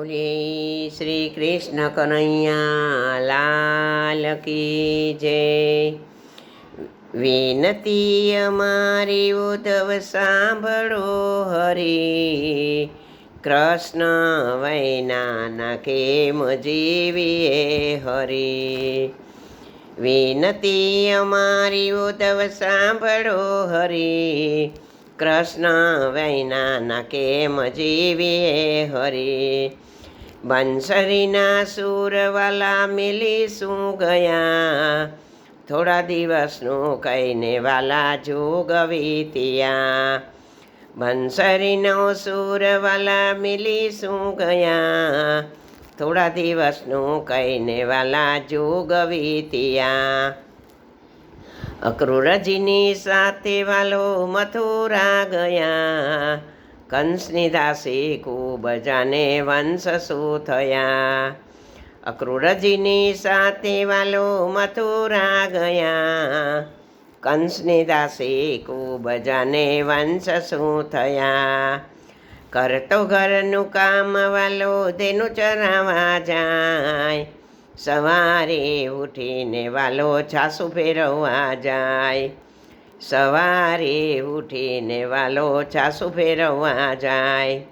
બોલે, શ્રી કૃષ્ણ કનૈયા, લાલ કી જય. વિનતી અમારી ઉદ્ધવ સાંભળો હરી. કૃષ્ણ વૈનાના કેમ જીવીએ હરી. વિનતી અમારી ઉદ્ધવ સાંભળો હરી. કૃષ્ણ વૈનાના કેમ જીવીએ હરી? બંસરીના સુરવાલા મિલીશું ગયા. થોડા દિવસનું કહીને વાલા જોગવી ત્યાં બંસરીનો સુરવાલા મિલીશું ગયા. થોડા દિવસનું કહીને વાલા જોગવી ત્યાં અક્રૂરજીની સાથે વાલો મથુરા ગયા. કંસની દાસી ખૂબ જાને વંશ શું થયા. અક્રૂરજીની સાથે વાલો મથુરા ગયા. કંસની દાસી ખૂબ જાને વંશ શું થયા. કરતો ઘરનું કામ વાલો તેનું ચરાવા જાય. સવારે ઉઠીને વાલો છાસુ ફેરવવા જાય. સવારે ઉઠીને વાલો છાસુ ફેરવવા જાય.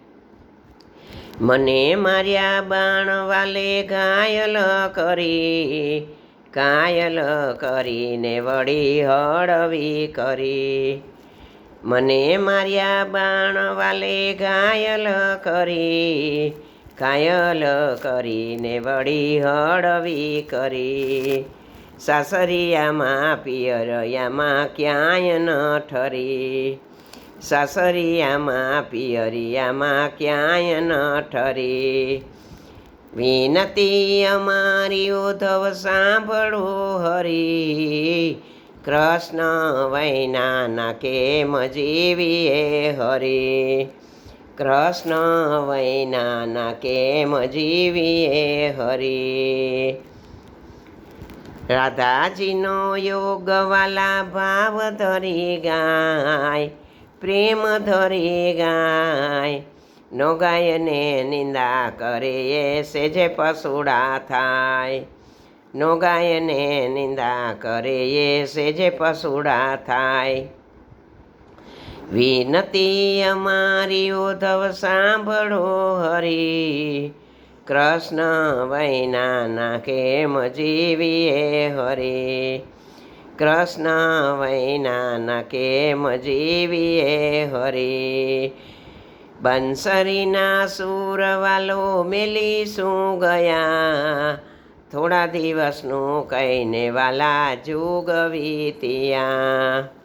મને માર્યા બાણ વાલે ઘાયલ કરી કાયલ કરીને વળી હળવી કરી. મને માર્યા બાણ વાલે ઘાયલ કરી ઘાયલ કરીને વળી હળવી કરી. સાસરિયામાં પિયરિયામાં ક્યાંય ન ઠરી. સાસરિયામાં પિયરિયામાં ક્યાંય ન ઠરી. વિનતી અમારી ઉધવ સાંભળો હરી. કૃષ્ણ વૈનાના કેમ જીવીએ હરી? કૃષ્ણ વૈનાના કેમ જીવીએ હરી. રાધાજીનો યોગ વાલા ભાવ ધરી ગાય, પ્રેમ ધરી ગાય. નો ગાયને નિંદા કરે એ સેજે પસુડા થાય. નો ગાયને નિંદા કરે એ સેજે પસુડા થાય. વિનતી અમારી ઉધવ સાંભળો હરી. કૃષ્ણ વૈનાના નાખે જીવીએ હરી? કૃષ્ણ વૈના નાખે જીવીએ હરી? બંસરીના સુરવાલો મેલીશું ગયા. થોડા દિવસનું કહીને વાલા જુગવી ત્યાં